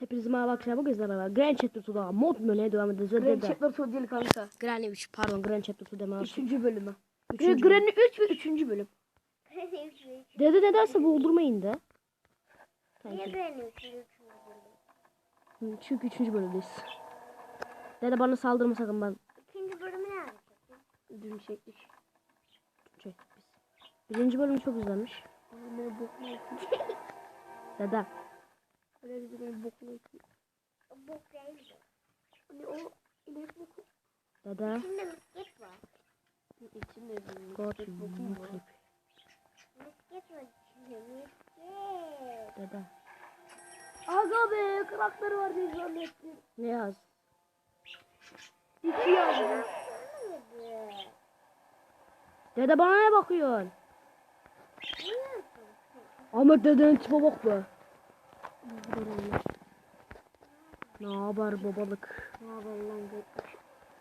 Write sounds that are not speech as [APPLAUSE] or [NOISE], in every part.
Hepinize merhaba arkadaşlar. Bugün sizlerle beraber Grand Chapter 2'da mod bölümüne devam edeceğiz. Grand Chapter 2 değil kanka. Granny 3 pardon Grand Chapter 2 deme artık. Üçüncü bölümü. Üçüncü Granny 3 ve üçüncü bölüm. Dede nedense boğuldurmayın da. Niye için üçüncü bölüm? Hı, Çünkü 3. bölümdeyiz. Dede bana saldırma sakın ben İkinci bölümü nerede çektin? Dün çektik. çektik biz. Birinci bölüm çok yapıyor. Dede. Beni bokuna yapıyor. O bok değil. Hani o inek boku. Dede. İçinde misket var. İçinde bir misket boku var? Misket var içinde misket. Dede. Aga be karakter var diye zannettim. Ne yaz? İki yazdı. Dede bana ne bakıyorsun? Ahmet dedenin tipe bak be. Ne haber babalık? Ne haber lan.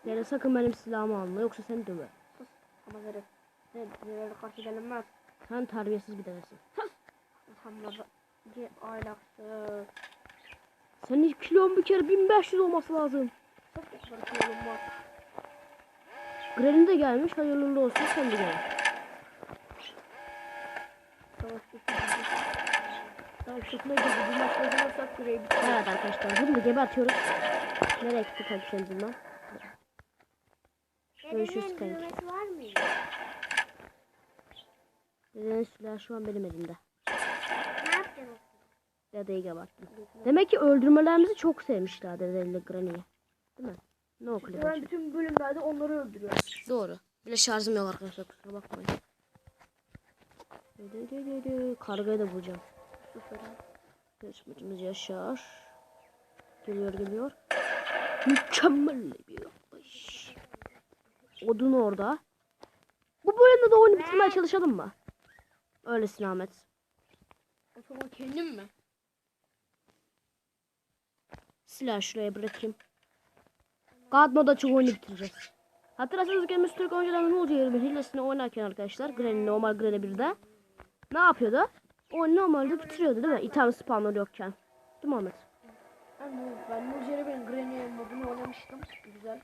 Dede sakın benim silahımı alma yoksa seni döver. Ama derim. Ne diğerleri karşı gelinmez. Sen terbiyesiz bir dedesin. Utanmadı. Bir ahlaksız. Senin kilon bir kere 1500 olması lazım. Çok yaklaşık yolum var. De gelmiş hayırlı olsun sen de gel. Savaş tutmayacak. Bu maç kazanırsak süreyi bitirir. Evet arkadaşlar bunu da gebertiyoruz. Nereye gitti kanka senin lan? Görüşürüz düğmesi var mıydı? Dedenin silahı şu an benim elimde. Ne yapacaksın? Dedeyi geberttim. Demek ki öldürmelerimizi çok sevmişler dedeyle Granny'yi. Değil mi? Ne o klip? Ben bütün bölümlerde onları öldürüyorum. Doğru. Bile şarjım yok arkadaşlar kusura bakmayın. Kargayı da bulacağım. Sıfır. Yarışmacımız Yaşar. Geliyor geliyor. Mükemmel bir yapış. Odun orada. Bu bölümde de oyunu bitirmeye çalışalım mı? Öylesin Ahmet. Zaman kendim mi? Silah şuraya bırakayım. God Mode açık oyunu bitireceğiz. Hatırlarsanız Games Türk ne oluyor hilesini oynarken arkadaşlar. Granny normal Granny 1'de. Ne yapıyordu? O normalde bitiriyordu değil mi? İtem spawner yokken. Değil mi Ahmet? Ben, ben Granny modunu oynamıştım. Güzel.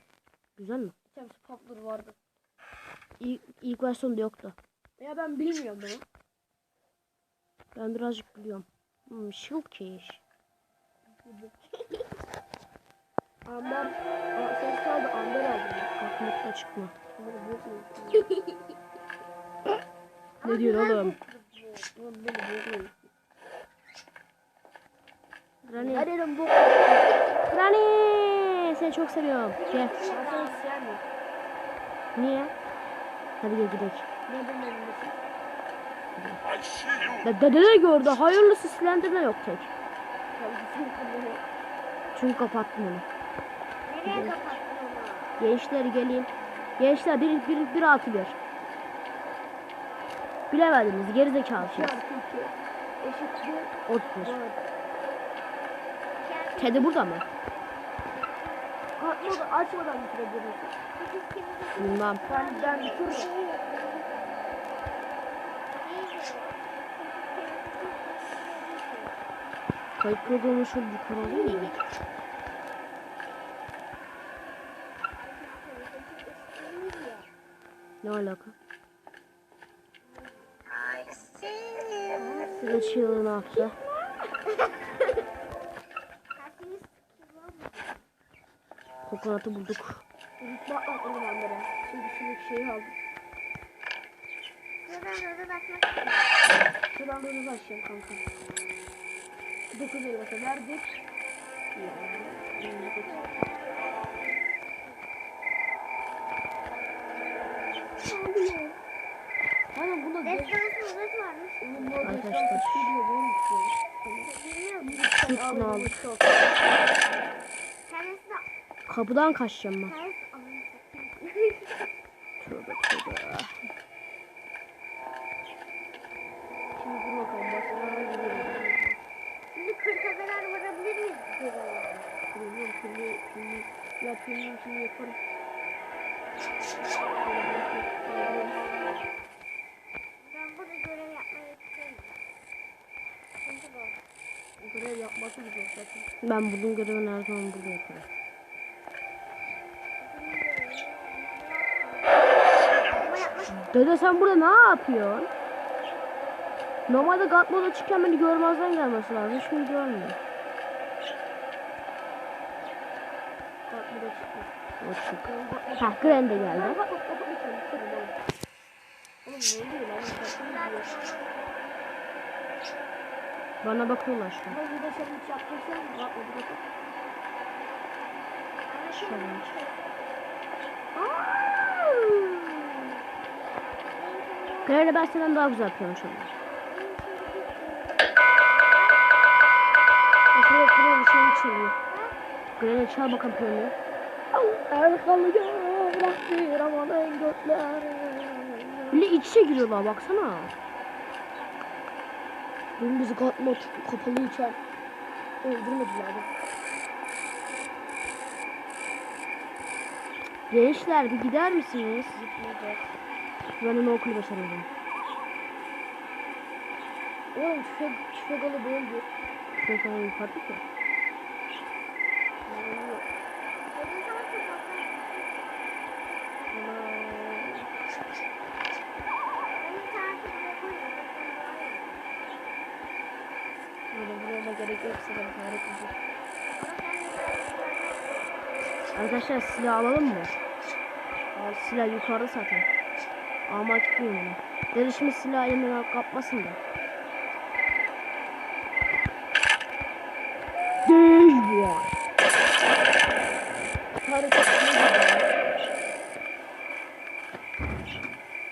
Güzel mi? Tane Poplar vardı. İlk, ilk versiyonda yoktu. Ya ben bilmiyorum bunu. Ben birazcık biliyorum. Hmm, Shulkish. [LAUGHS] Amber. Ses kaldı. Amber aldım. Kalkmakta çıkma. [LAUGHS] Ne diyor oğlum? Granny. Hadi dedim bok. Granny. Seni çok seviyorum. Gel. Niye? Hadi gel gidelim. Neden elindesin? De dede de gördü. Hayırlısı Slender'da yok tek. Çünkü kapattım onu. Nereye kapattın onu? Gençler geleyim. Gençler bir, bir, bir altı bir. Bilemediniz gerizekalı şey. Çarpı iki. Eşittir. Ot bir. Dört. Kedi burada mı? Katmodu açmadan bitirebilirsin. Bilmem. Ben, ben bitiririm. Kayıt programı şöyle yukarı alayım mı? Ne alaka? Sizin çığlığı ne yaptı? Kokonatı bulduk. Rütbe atladım Amber'e. Şimdi şuradaki şeyi aldım. Şuradan da hızlı açacağım kanka. 9 elbasa verdik. Aynen bunda geç. Oğlum bu arada Arkadaşlar. Arkadaşlar. Şey diyor, bunu istiyor. Tut Tamam. Bunu Al, aldık. Kapıdan kaçacağım ben. Tövbe tövbe. Şimdi dur bakalım. Başkalarına gidelim. Şimdi 40'a kadar varabilir miyiz? Bilmiyorum şimdi şimdi ya şimdi şimdi yaparım. Ben burada görev yapması zor zaten. Ben bunun görevini her zaman burada yaparım. Dede sen burada ne yapıyorsun? Normalde God moda çıkken beni görmezden gelmesi lazım. Şimdi görmüyor. Bak bu da çıktı. O çık. Oğlum bak bak. Hah Gren de geldi. Oğlum ne oluyor lan? Bana bakıyorlar şu an. Burada sen hiç yaptıysan bak o burada bak. Gren'le ben senden daha güzel piyano çalıyorum. Mesela Gren bir şey çalıyor. Gren'e çal bakalım piyanoyu. Erkalıya bıraktı Raman'ın gökleri. Bile iç içe giriyorlar baksana. Bizi katma kapalıyken öldürmediler de. Gençler bir gider misiniz? Gitmeyeceğiz. Ben onu okulu başaramadım. Oğlum tüfek, tüfek alıp öldü. Şöyle sana yukarıda ki. Vurmama gerek yok. Arkadaşlar silah alalım mı? Al silah yukarıda zaten. Almak gitmiyorum ona. Deri şimdi silah elimden alıp kapmasın da. Değil var. Kahretmeyecek.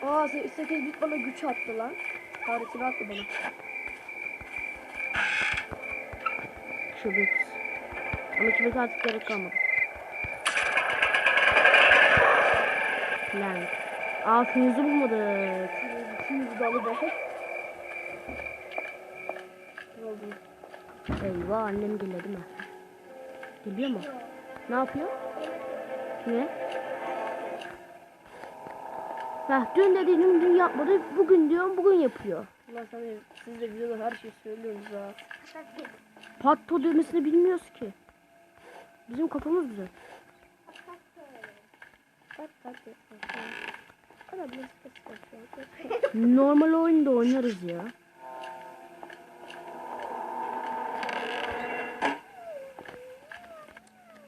Aa 8 bit bana güç attı lan. Kahretini attı bana. Kibrit. Ama kibrit artık gerek kalmadı. Lan. Aa füyüzü bulmadık. Be. Ne oldu? Eyvah annem geliyor değil mi? Geliyor mu? Ne yapıyor? Ne? Heh, dün dediğim dün yapmadı. Bugün diyorum bugün yapıyor. Ulan de, siz de videoda her şeyi söylüyorsunuz ha. Patto düğmesini bilmiyoruz ki. Bizim kafamız güzel. Normal oyunda oynarız ya.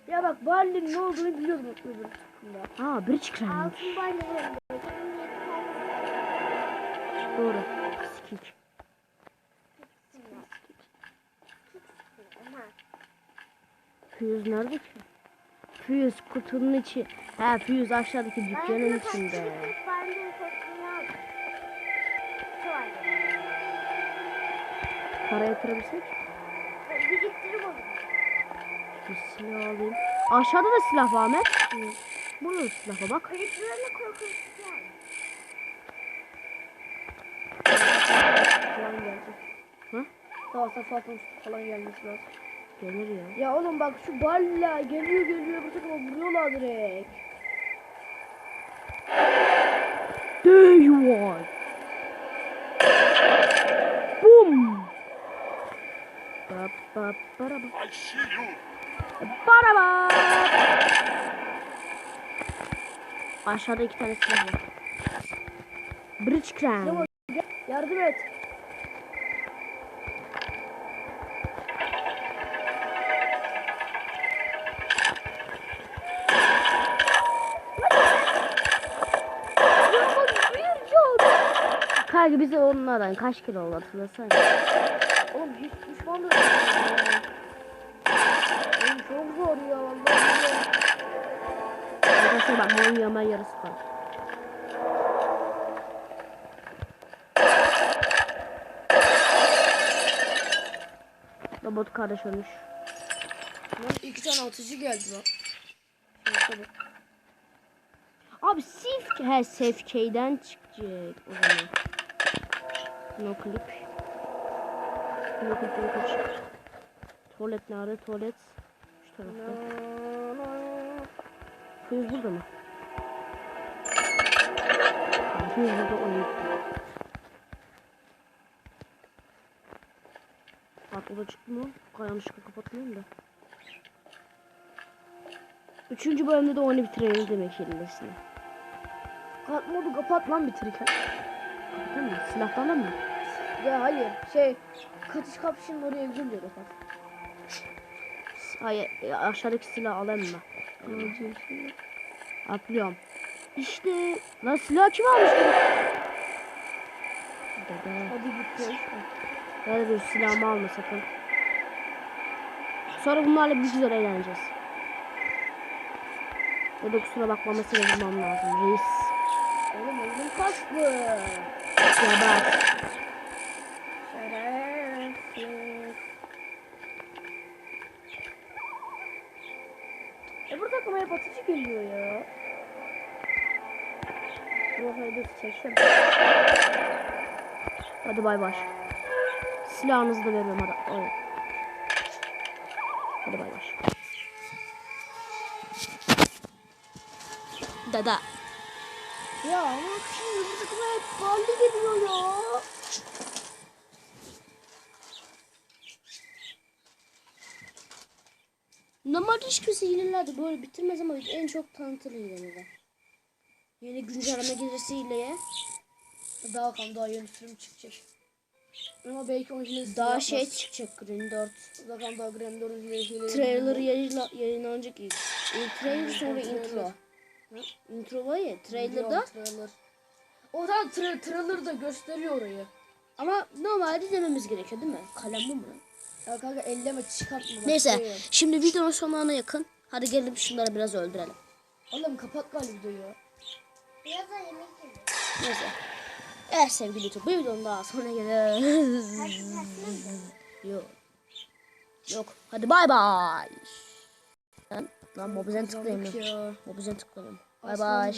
Ya bak Barley'nin ne olduğunu biliyordum öbür bridge crank. Altın balyalarında. Doğru. Skik. Fuse nerede ki? Fuse kutunun içi. Ha Fuse aşağıdaki dükkanın içinde. Para yatırabilsek. Biriktirip onu. Bir silah alayım. Aşağıda da silah var Ahmet. Burada da silah var bak. Kayıtlarına korkunç yani. Falan gelecek. Hı? Daha safatın falan gelmesi lazım. Gelir ya. Ya oğlum bak şu Barley geliyor geliyor bu takıma vuruyorlar direkt. There you are. Boom. Ba ba bara ba. I see you. Bara ba. Aşağıda iki tane silah var. Bridge. Tamam. Yardım et. Kanka bize onlardan kaç kilo oldu hatırlasana. Oğlum hiç düşman da. Oğlum çok zor ya vallahi. Arkadaşlar bak mor yama yarısı var. Robot kardeş ölmüş. Lan iki tane atıcı geldi lan. Abi Sif he Sefkey'den çıkacak o zaman. No clip. No clip no clip. Tuvalet nerede? Tuvalet şu tarafta. Fuse burada mı? Fuse burada oyun. Katmoda çıktı mı? Yanlışlıkla kapatmıyorum da. Üçüncü bölümde de oyunu bitirelim demek hilesini. Kat modu kapat lan bitirirken. Kapatır mı? Silahtan da mı? Ya hayır şey kaçış kapışının oraya girince kapat. Hayır e, aşağıdaki silah alayım mı? Atlıyorum. İşte lan silah kim almış? Dede. Hadi git. Böyle bir silahımı alma sakın. Sonra bunlarla bir güzel eğleneceğiz. Dede kusura bakma mesele bulmam lazım. Reis. Oğlum oyunum kastı. Geber. Şerefsiz. E burada aklıma hep atıcı geliyor ya. Ruh haydi çeksem. Hadi bay bay. Silahınızı da veriyorum hadi. Oy. Hadi bay bay. Dada. Ya ama şimdi takıma hep geliyor ya. Normalde hiç kimse hilelerde böyle bitirmez ama en çok tanıtır hileleri. Yeni güncelleme gelirse hileye. Daha kan daha yeni sürüm çıkacak. Ama belki onun hilesi Daha yapmaz. şey çıkacak Green 4. Daha kan daha Grandor'un hilesi. Trailer yayınla, yayınlanacak ilk. İlk trailer sonra intro. Intro var ya trailer'da. Trailer. O zaman tra trailer da gösteriyor orayı. Ama normalde dememiz gerekiyor değil mi? Kalem bu mu? Ya kanka elleme çıkartma. bak, Neyse şey. şimdi videonun sonuna yakın. Hadi gelin şunları biraz öldürelim. Oğlum kapat galiba videoyu. Biraz da yemek yedim. Neyse. Evet sevgili YouTube bir videonun daha sonuna geliriz. Yok. Yok. Hadi bay bay. Lan, lan mobizen tıklayayım. Mobizen tıklayayım. Bay bay.